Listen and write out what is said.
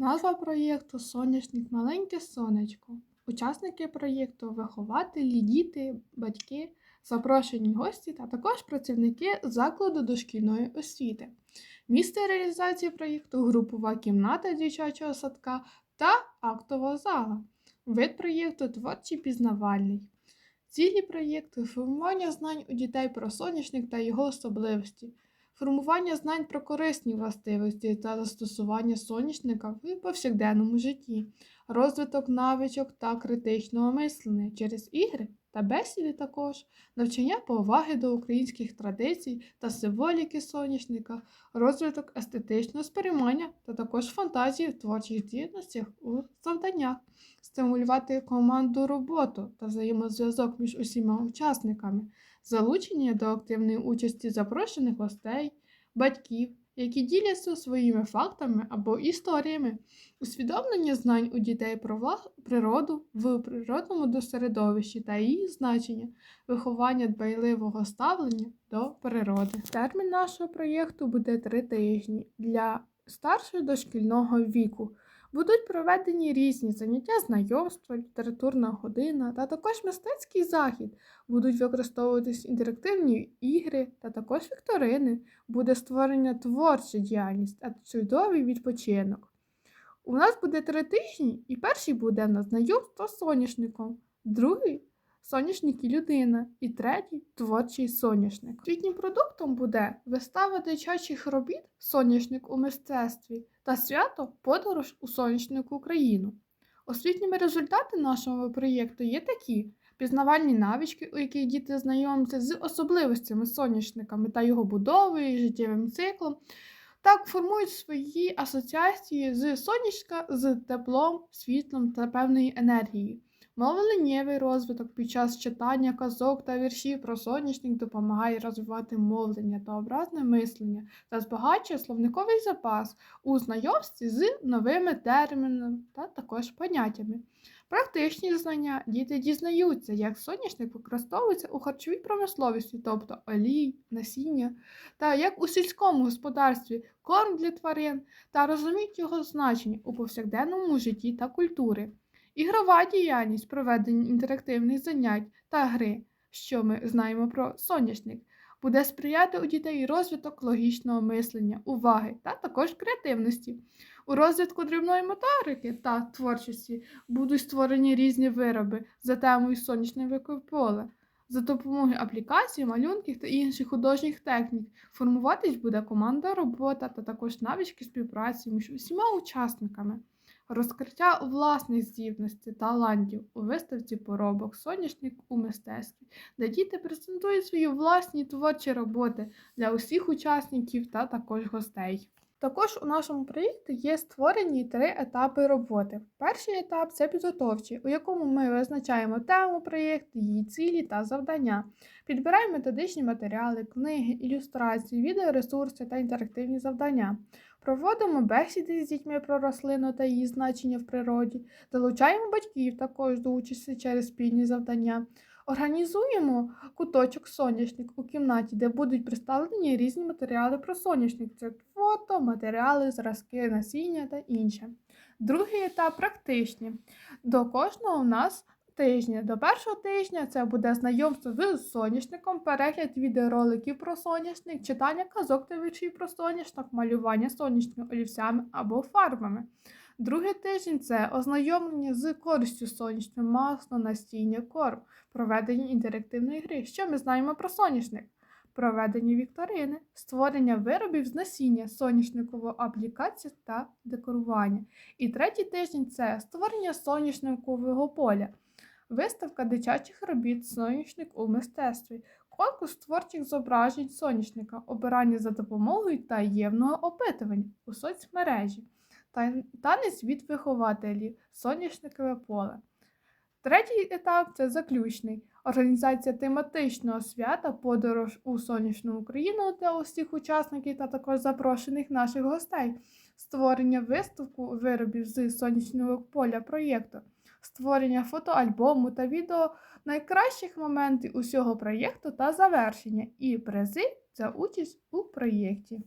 Назва проєкту Соняшник Маленьке сонечко. Учасники проєкту вихователі, діти, батьки, запрошені гості та також працівники закладу дошкільної освіти. Місце реалізації проєкту групова кімната дитячого садка та актова зала. Вид проєкту творчий пізнавальний. Цілі проєкту формування знань у дітей про соняшник та його особливості, формування знань про корисні властивості та застосування соняшника в повсякденному житті, розвиток навичок та критичного мислення через ігри та бесіди також, навчання поваги до українських традицій та символіки соняшника, розвиток естетичного сприймання та також фантазії в творчих здібностях у завданнях, стимулювати команду роботу та взаємозв'язок між усіма учасниками, залучення до активної участі запрошених гостей, батьків, які діляться своїми фактами або історіями, усвідомлення знань у дітей про природу в природному досередовищі та її значення, виховання дбайливого ставлення до природи. Термін нашого проєкту буде три тижні для старшого дошкільного віку. Будуть проведені різні заняття знайомства, літературна година та також мистецький захід. Будуть використовуватись інтерактивні ігри та також вікторини. Буде створення творча діяльність та чудовий відпочинок. У нас буде три тижні, і перший буде на знайомство з соняшником, другий соняшник і людина, і третій творчий соняшник. Освітнім продуктом буде вистава дитячих робіт Соняшник у мистецтві та свято Подорож у сонячнику Україну. Освітніми результати нашого проєкту є такі: пізнавальні навички, у яких діти знайомляться з особливостями соняшниками та його будовою, і життєвим циклом. Так формують свої асоціації з сонячка з теплом, світлом та певною енергією. Мовленнєвий розвиток під час читання казок та віршів про сонячник допомагає розвивати мовлення та образне мислення та збагачує словниковий запас у знайомстві з новими термінами та також поняттями. Практичні знання діти дізнаються, як соняшник використовується у харчовій промисловості, тобто олій, насіння, та як у сільському господарстві корм для тварин, та розуміють його значення у повсякденному житті та культури. Ігрова діяльність проведення інтерактивних занять та гри, що ми знаємо про соняшник, буде сприяти у дітей розвиток логічного мислення, уваги та також креативності. У розвитку дрібної моторики та творчості будуть створені різні вироби за темою сонячне поле. За допомогою аплікацій, малюнків та інших художніх технік формуватись буде команда робота та також навички співпраці між усіма учасниками. Розкриття власних здібностей, талантів у виставці поробок Соняшник у мистецтві, де діти презентують свої власні творчі роботи для усіх учасників та також гостей. Також у нашому проєкті є створені три етапи роботи. Перший етап це підготовчий, у якому ми визначаємо тему проєкту, її цілі та завдання, підбираємо методичні матеріали, книги, ілюстрації, відеоресурси та інтерактивні завдання. Проводимо бесіди з дітьми про рослину та її значення в природі, залучаємо батьків також до участі через спільні завдання. Організуємо куточок соняшник у кімнаті, де будуть представлені різні матеріали про соняшник. Це фото, матеріали, зразки, насіння та інше. Другий етап практичний. До кожного у нас тижня. До першого тижня це буде знайомство з соняшником, перегляд відеороликів про соняшник, читання казок та віршів про соняшник, малювання сонячними олівцями або фарбами. Другий тиждень це ознайомлення з користю сонячного масло, настіння, корм, проведення інтерактивної гри. Що ми знаємо про соняшник? Проведення вікторини, створення виробів з насіння, соняшникової аплікації та декорування. І третій тиждень це створення соняшникового поля, виставка дитячих робіт соняшник у мистецтві, конкурс творчих зображень соняшника, обирання за допомогою таємного опитування у соцмережі. Та- Танець від вихователів, соняшникове поле. Третій етап це заключний. Організація тематичного свята Подорож у сонячну Україну для усіх учасників та також запрошених наших гостей, створення виставку виробів з сонячного поля проєкту, створення фотоальбому та відео найкращих моментів усього проєкту та завершення, і призи за участь у проєкті.